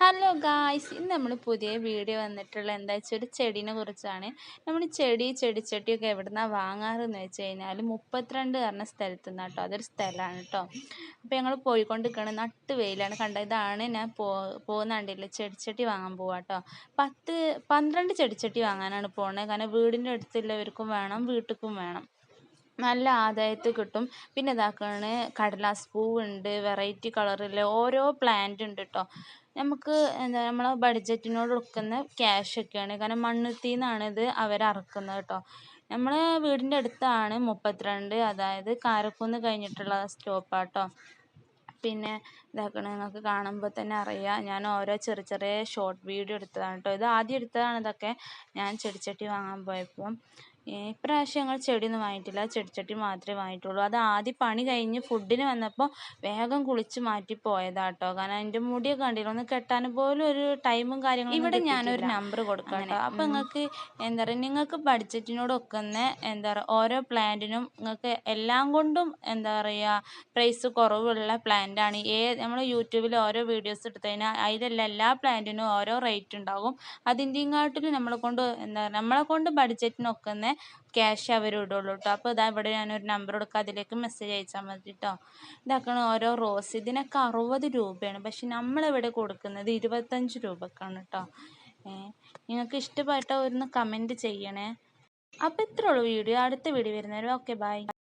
Hello guys ഇന്ന് നമ്മൾ പുതിയ വീഡിയോ വന്നിട്ടുള്ള എന്താ വെച്ചാൽ ഒരു ചെടീനെ കുറിച്ചാണ്. നമ്മൾ ചെടി ചെടിച്ചട്ടിയൊക്കെ എവിടുന്നാണ് വാങ്ങാറെന്ന് വെച്ച് കഴിഞ്ഞാൽ മുപ്പത്തിരണ്ട് പറഞ്ഞ സ്ഥലത്ത് നിന്നാണ് കേട്ടോ അതൊരു സ്ഥലമാണ് കേട്ടോ അപ്പോൾ ഞങ്ങൾ പോയിക്കൊണ്ടിരിക്കുകയാണ് നട്ട് വെയിലാണ്. കണ്ട ഇതാണ് ഞാൻ പോ പോകുന്ന കണ്ടില്ല ചെടിച്ചട്ടി വാങ്ങാൻ പോവാം കേട്ടോ പത്ത് പന്ത്രണ്ട് ചെടിച്ചട്ടി വാങ്ങാനാണ് പോകുന്നത് കാരണം വീടിന്റെ അടുത്തുള്ളവർക്കും വേണം വീട്ടിലും വേണം. നല്ല ആദായത്തിൽ കിട്ടും. പിന്നെ ഇതാക്കാണ് കടലാസ് പൂവുണ്ട് വെറൈറ്റി കളറിൽ ഓരോ പ്ലാന്റ് ഉണ്ട് കേട്ടോ നമുക്ക് എന്താ നമ്മളെ ബഡ്ജറ്റിനോട് ഒക്കുന്ന ക്യാഷൊക്കെയാണ് കാരണം മണ്ണുത്തിയിൽ നിന്നാണ് ഇത് അവർ അറക്കുന്നത് കേട്ടോ നമ്മളെ വീടിന്റെ അടുത്താണ് മുപ്പത്തിരണ്ട് അതായത് കാരക്കുന്ന് കഴിഞ്ഞിട്ടുള്ള സ്റ്റോപ്പാട്ടോ പിന്നെ ഇതാക്കണ നിങ്ങൾക്ക് കാണുമ്പോൾ തന്നെ അറിയാം. ഞാൻ ഓരോ ചെറിയ ചെറിയ ഷോർട്ട് വീഡിയോ എടുത്തതാണ് കേട്ടോ ഇത് ആദ്യം എടുത്തതാണ് ഇതൊക്കെ ഞാൻ ചെടിച്ചട്ടി വാങ്ങാൻ പോയപ്പോൾ ഇപ്രാവശ്യം ഞങ്ങൾ ചെടിയൊന്നും വാങ്ങിയിട്ടില്ല. ചെടിച്ചട്ടി മാത്രമേ വാങ്ങിയിട്ടുള്ളൂ. അത് ആദ്യം പണി കഴിഞ്ഞ് ഫുഡിന് വന്നപ്പോൾ വേഗം കുളിച്ച് മാറ്റി പോയതാട്ടോ. കാരണം അതിന്റെ മുടിയൊക്കെ കണ്ടില്ല? ഒന്ന് കെട്ടാൻ പോലും ഒരു ടൈമും കാര്യങ്ങളും ഇവിടെ ഞാനൊരു നമ്പർ കൊടുക്കാം കേട്ടോ അപ്പോൾ നിങ്ങൾക്ക് എന്താ പറയുക നിങ്ങൾക്ക് ബഡ്ജറ്റിനോട് ഒക്കുന്ന എന്താ പറയുക ഓരോ പ്ലാന്റിനും നിങ്ങൾക്ക് എല്ലാം കൊണ്ടും എന്താ പറയുക പ്രൈസ് കുറവുള്ള പ്ലാന്റാണ് ഏ നമ്മൾ യൂട്യൂബിൽ ഓരോ വീഡിയോസ് എടുത്തു കഴിഞ്ഞാൽ അതിലെല്ലാം എല്ലാ പ്ലാന്റിനും ഓരോ റേറ്റ് ഉണ്ടാകും. അതിന്റെയും കാട്ടിലും നമ്മളെ കൊണ്ട് എന്താ നമ്മളെ കൊണ്ട് ബഡ്ജറ്റിനൊക്കുന്ന ക്യാഷ് അവർ ഇടുള്ളൂ കേട്ടോ അപ്പോൾ ഇതാ ഇവിടെ ഞാനൊരു നമ്പർ കൊടുക്കുക അതിലേക്ക് മെസ്സേജ് അയച്ചാൽ മതി കേട്ടോ ഇതാക്കണം ഓരോ റോസ് ഇതിനൊക്കെ അറുപത് രൂപയാണ്. പക്ഷെ നമ്മളിവിടെ കൊടുക്കുന്നത് ഇരുപത്തഞ്ച് രൂപക്കാണ് കേട്ടോ നിങ്ങൾക്ക് ഇഷ്ടപ്പെട്ട ഒന്ന് കമന്റ് ചെയ്യണേ. അപ്പോൾ ഇത്രയുള്ളൂ വീഡിയോ. അടുത്ത വീഡിയോ വരുന്നവരും ഓക്കെ ബൈ